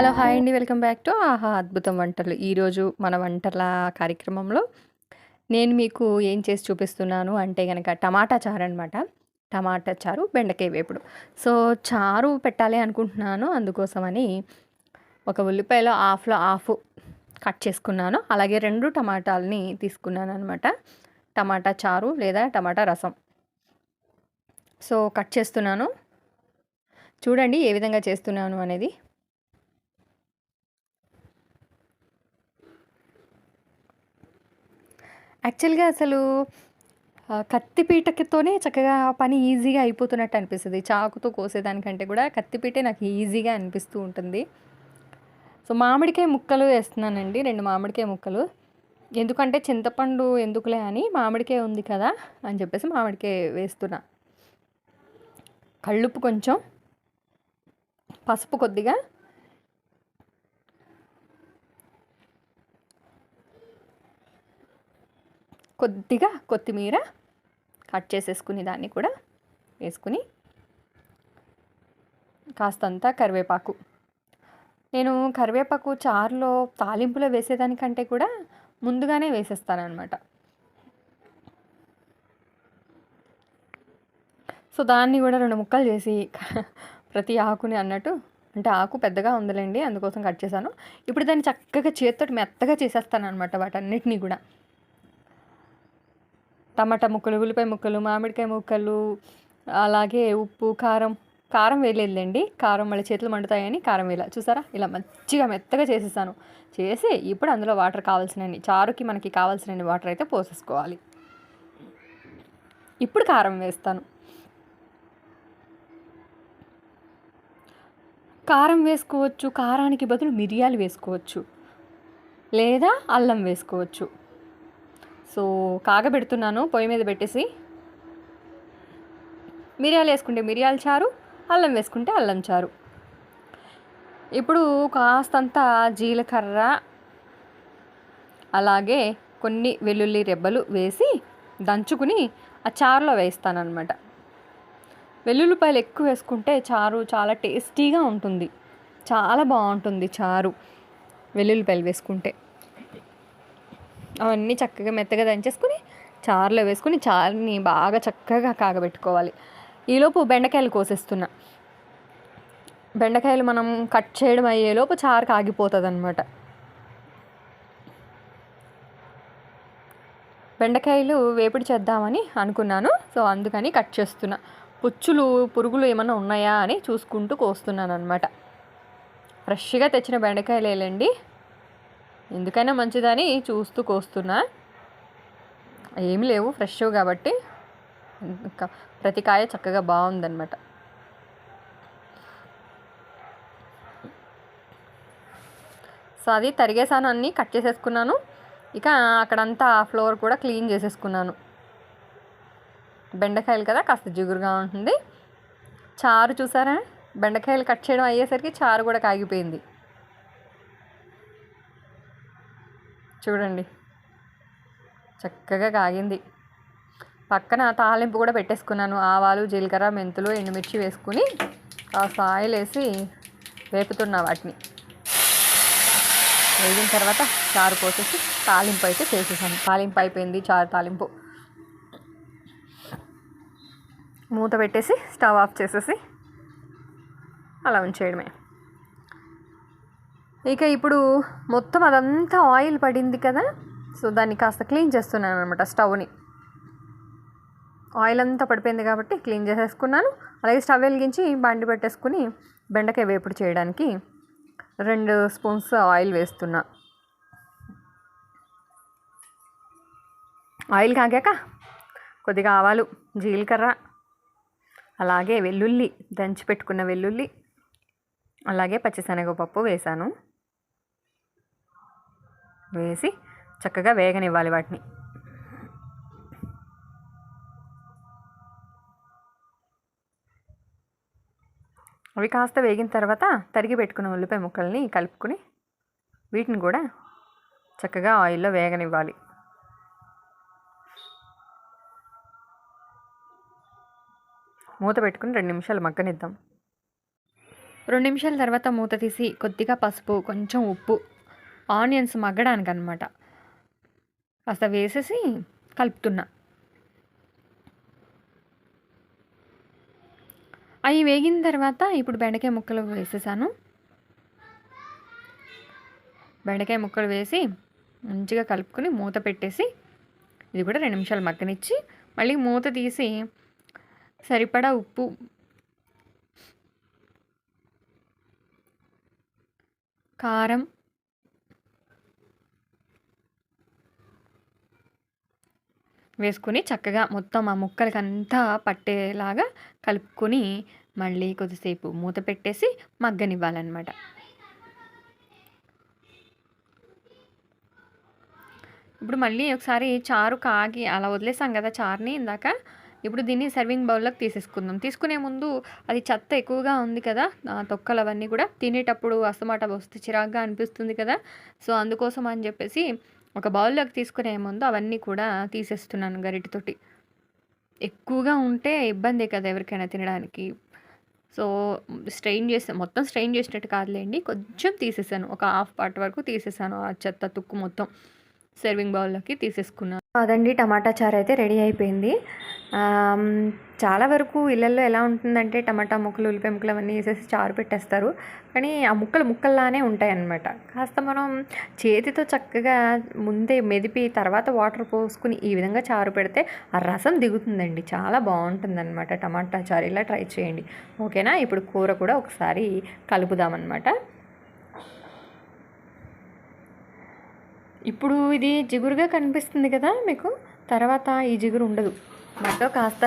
Hello hi అండి. Welcome back to ఆహా అద్భుతం వంటలు. ఈరోజు మన వంటల కార్యక్రమంలో నేను మీకు ఏం చేసి చూపిస్తున్నాను అంటే కనుక టమాటా చారు అనమాట టమాటా చారు బెండకాయ వేపుడు. సో చారు పెట్టాలి అనుకుంటున్నాను. అందుకోసమని ఒక ఉల్లిపాయలో హాఫ్లో హాఫ్ కట్ చేసుకున్నాను. అలాగే రెండు టమాటాలని తీసుకున్నాను అనమాట టమాటా చారు లేదా టమాటా రసం. సో కట్ చేస్తున్నాను. చూడండి ఏ విధంగా చేస్తున్నాను అనేది. యాక్చువల్గా అసలు కత్తిపీటకితోనే చక్కగా పని ఈజీగా అయిపోతున్నట్టు అనిపిస్తుంది. చాకుతో కోసేదానికంటే కూడా కత్తిపీటే నాకు ఈజీగా అనిపిస్తూ ఉంటుంది. సో మామిడికాయ ముక్కలు వేస్తున్నానండి రెండు మామిడికాయ ముక్కలు. ఎందుకంటే చింతపండు ఎందుకులే అని మామిడికాయ ఉంది కదా అని చెప్పేసి మామిడికాయ వేస్తున్నా. కళ్ళుప్పు కొంచెం పసుపు కొద్దిగా. కొద్దిగా కొత్తిమీర కట్ చేసేసుకుని దాన్ని కూడా వేసుకుని కాస్తంత కరివేపాకు. నేను కరివేపాకు చారులో తాలింపులో వేసేదానికంటే కూడా ముందుగానే వేసేస్తాను అనమాట సో దాన్ని కూడా రెండు ముక్కలు చేసి ప్రతి ఆకుని అన్నట్టు అంటే ఆకు పెద్దగా ఉందిలేండి అందుకోసం కట్ చేశాను. ఇప్పుడు దాన్ని చక్కగా చేత్తోటి మెత్తగా చేసేస్తాను అనమాట వాటన్నిటినీ కూడా. టమాటా ముక్కలు ఉల్లిపాయ ముక్కలు మామిడికాయ ముక్కలు అలాగే ఉప్పు కారం. కారం వేయలేదులేండి. కారం మళ్ళీ చేతులు మండుతాయని కారం వేయాల. చూసారా? ఇలా మంచిగా మెత్తగా చేసేసాను. చేసి ఇప్పుడు అందులో వాటర్ కావాల్సినవి చారుకి మనకి కావాల్సిన వాటర్ అయితే పోసేసుకోవాలి. ఇప్పుడు కారం వేస్తాను. కారం వేసుకోవచ్చు. కారానికి బదులు మిరియాలు వేసుకోవచ్చు. లేదా అల్లం వేసుకోవచ్చు. సో కాగబెడుతున్నాను పొయ్యి మీద పెట్టేసి. మిరియాలు వేసుకుంటే మిరియాల చారు అల్లం వేసుకుంటే అల్లం చారు. ఇప్పుడు కాస్తంత జీలకర్ర అలాగే కొన్ని వెల్లుల్లి రెబ్బలు వేసి దంచుకుని ఆ చారులో వేస్తానన్నమాట. వెల్లుల్లిపాయలు ఎక్కువ వేసుకుంటే చారు చాలా టేస్టీగా ఉంటుంది. చాలా బాగుంటుంది చారు వెల్లుల్లిపాయలు వేసుకుంటే. అవన్నీ చక్కగా మెత్తగా దంచేసుకుని చారులో వేసుకుని చారుని బాగా చక్కగా కాగబెట్టుకోవాలి. ఈలోపు బెండకాయలు కోసేస్తున్నా. బెండకాయలు మనం కట్ చేయడం అయ్యేలోపు చారు కాగిపోతుంది అనమాట బెండకాయలు వేపుడు చేద్దామని అనుకున్నాను. సో అందుకని కట్ చేస్తున్నా. పుచ్చులు పురుగులు ఏమైనా ఉన్నాయా అని చూసుకుంటూ కోస్తున్నాను అనమాట ఫ్రెష్గా తెచ్చిన బెండకాయలు వేలండి ఎందుకైనా మంచిదని చూస్తూ కోస్తున్నా. ఏమి లేవు ఫ్రెష్ కాబట్టి. ఇంకా ప్రతి కాయ చక్కగా బాగుందన్నమాట. సో అది తరిగేసాను అన్నీ కట్ చేసేసుకున్నాను. ఇక అక్కడంతా ఫ్లోర్ కూడా క్లీన్ చేసేసుకున్నాను. బెండకాయలు కదా కాస్త జిగురుగా ఉంటుంది. చారు చూసారా? బెండకాయలు కట్ చేయడం అయ్యేసరికి చారు కూడా కాగిపోయింది. చూడండి. చక్కగా కాగింది. పక్కన తాలింపు కూడా పెట్టేసుకున్నాను. ఆవాలు జీలకర్ర మెంతులు ఎండుమిర్చి వేసుకుని కాస్త ఆయిల్ వేసి వేపుతున్నా వాటిని. వేగిన తర్వాత చారు పోసేసి తాలింపు అయితే చేసేసాను. తాలింపు అయిపోయింది చారు తాలింపు. మూత పెట్టేసి స్టవ్ ఆఫ్ చేసేసి అలా ఉంచేయడమే. ఇక ఇప్పుడు మొత్తం అదంతా ఆయిల్ పడింది కదా సో దాన్ని కాస్త క్లీన్ చేస్తున్నాను అనమాట స్టవ్ని. ఆయిల్ అంతా పడిపోయింది కాబట్టి క్లీన్ చేసేసుకున్నాను. అలాగే స్టవ్ వెలిగించి బండి పెట్టేసుకుని బెండకాయ వేపుడు చేయడానికి రెండు స్పూన్స్ ఆయిల్ వేస్తున్నా. ఆయిల్ కాగాక కొద్దిగా ఆవాలు జీలకర్ర అలాగే వెల్లుల్లి దంచి పెట్టుకున్న వెల్లుల్లి అలాగే పచ్చిశనగపప్పు వేసాను. వేసి చక్కగా వేగనివ్వాలి వాటిని. అవి కాస్త వేగిన తర్వాత తరిగి పెట్టుకున్న ఉల్లిపాయ ముక్కల్ని కలుపుకొని వీటిని కూడా చక్కగా ఆయిల్లో వేగనివ్వాలి. మూత పెట్టుకుని రెండు నిమిషాలు మగ్గనిద్దాం. రెండు నిమిషాల తర్వాత మూత తీసి కొద్దిగా పసుపు కొంచెం ఉప్పు ఆనియన్స్ మగ్గడానికి అనమాట కాస్త వేసేసి కలుపుతున్నా. అవి వేగిన తర్వాత ఇప్పుడు బెండకాయ ముక్కలు వేసేసాను. బెండకాయ ముక్కలు వేసి మంచిగా కలుపుకొని మూత పెట్టేసి ఇది కూడా రెండు నిమిషాలు మగ్గనిచ్చి మళ్ళీ మూత తీసి సరిపడా ఉప్పు కారం వేసుకొని చక్కగా మొత్తం ఆ ముక్కలకంతా పట్టేలాగా కలుపుకొని మళ్ళీ కొద్దిసేపు మూత పెట్టేసి మగ్గనివ్వాలన్నమాట. ఇప్పుడు మళ్ళీ ఒకసారి చారు కాగి అలా వదిలేసాం కదా చారుని ఇందాక. ఇప్పుడు దీన్ని సర్వింగ్ బౌల్లోకి తీసేసుకుందాం. తీసుకునే ముందు అది చెత్త ఎక్కువగా ఉంది కదా తొక్కలు అవన్నీ కూడా తినేటప్పుడు అస్తమాట వస్తే చిరాగ్గా అనిపిస్తుంది కదా. సో అందుకోసం అని చెప్పేసి ఒక బౌల్లోకి తీసుకునే ముందు అవన్నీ కూడా తీసేస్తున్నాను గరిటితోటి. ఎక్కువగా ఉంటే ఇబ్బందే కదా ఎవరికైనా తినడానికి. సో స్ట్రెయిన్ చేసా మొత్తం స్ట్రెయిన్ చేసినట్టు కాదులేండి కొంచెం తీసేసాను. ఒక హాఫ్ పార్ట్ వరకు తీసేసాను ఆ చెత్త తుక్కు మొత్తం. సర్వింగ్ బౌల్లోకి తీసేసుకున్నాను. అదండి టమాటా చారు అయితే రెడీ అయిపోయింది. చాలా వరకు ఇళ్ళల్లో ఎలా ఉంటుందంటే టమాటా ముక్కలు ఉల్లిపాయ ముక్కలు అవన్నీ వేసేసి చారు పెట్టేస్తారు. కానీ ఆ ముక్కలు ముక్కల్లానే ఉంటాయి అన్నమాట కాస్త మనం చేతితో చక్కగా ముందే మెదిపి తర్వాత వాటర్ పోసుకుని ఈ విధంగా చారు పెడితే ఆ రసం దిగుతుందండి. చాలా బాగుంటుందన్నమాట టమాటా చారు. ఇలా ట్రై చేయండి. ఓకేనా? ఇప్పుడు కూర కూడా ఒకసారి కలుపుదామన్నమాట. ఇప్పుడు ఇది జిగురుగా కనిపిస్తుంది కదా మీకు? తర్వాత ఈ జిగురు ఉండదు. మట్ట కాస్త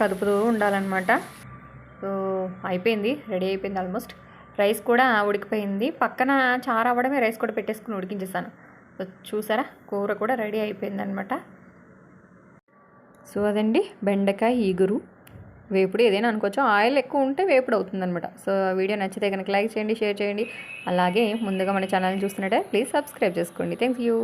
కదుపుతూ ఉండాలన్నమాట. సో అయిపోయింది. రెడీ అయిపోయింది ఆల్మోస్ట్. రైస్ కూడా ఉడికిపోయింది. పక్కన చారు అవ్వడమే రైస్ కూడా పెట్టేసుకుని ఉడికించేసాను. సో చూసారా? కూర కూడా రెడీ అయిపోయింది అనమాట సో అదండి. బెండకాయ ఈగురు. వేపుడు ఏదైనా అనుకోవచ్చు. ఆయిల్ ఎక్కువ ఉంటే వేపుడు అవుతుందనమాట సో వీడియో నచ్చితే కనుక లైక్ చేయండి షేర్ చేయండి. అలాగే ముందుగా మన ఛానల్ని చూస్తున్నట్టే ప్లీజ్ సబ్స్క్రైబ్ చేసుకోండి. Thank you.